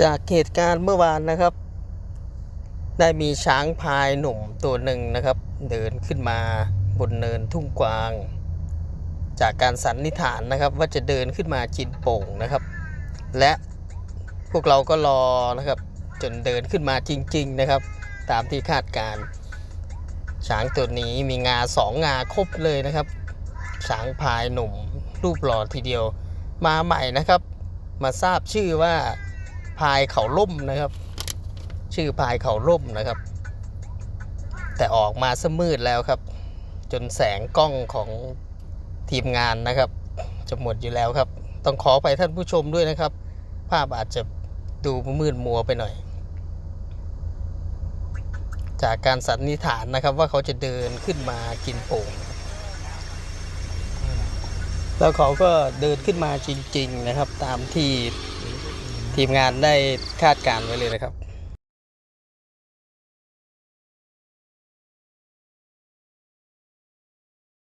จากเหตุการณ์เมื่อวานนะครับ ได้มีช้างพายหนุ่มตัวหนึ่งนะครับ เดินขึ้นมาบนเนินทุ่งกวาง จากการสันนิษฐานนะครับว่าจะเดินขึ้นมาจินโป่งนะครับ และพวกเราก็รอนะครับ จนเดินขึ้นมาจริง ๆนะครับ ตามที่คาดการ์ช้างตัวนี้มีงาสองงาครบเลยนะครับ ช้างพายหนุ่มรูปหล่อทีเดียวมาใหม่นะครับ มาทราบชื่อว่าายเขาล่มนะครับ ชื่อพายเขาล่มนะครับ แต่ออกมาสมืดแล้วครับ จนแสงกล้องของทีมงานนะครับ จะหมดอยู่แล้วครับ ต้องขอไปท่านผู้ชมด้วยนะครับ ภาพอาจจะดูมืดมัวไปหน่อย จากการสันนิษฐานนะครับว่าเขาจะเดินขึ้นมากินโป่งแล้วเขาก็เดินขึ้นมาจริง ๆ นะครับ ตามที่ ทีมงานได้คาดการณ์ไว้เลยนะครับ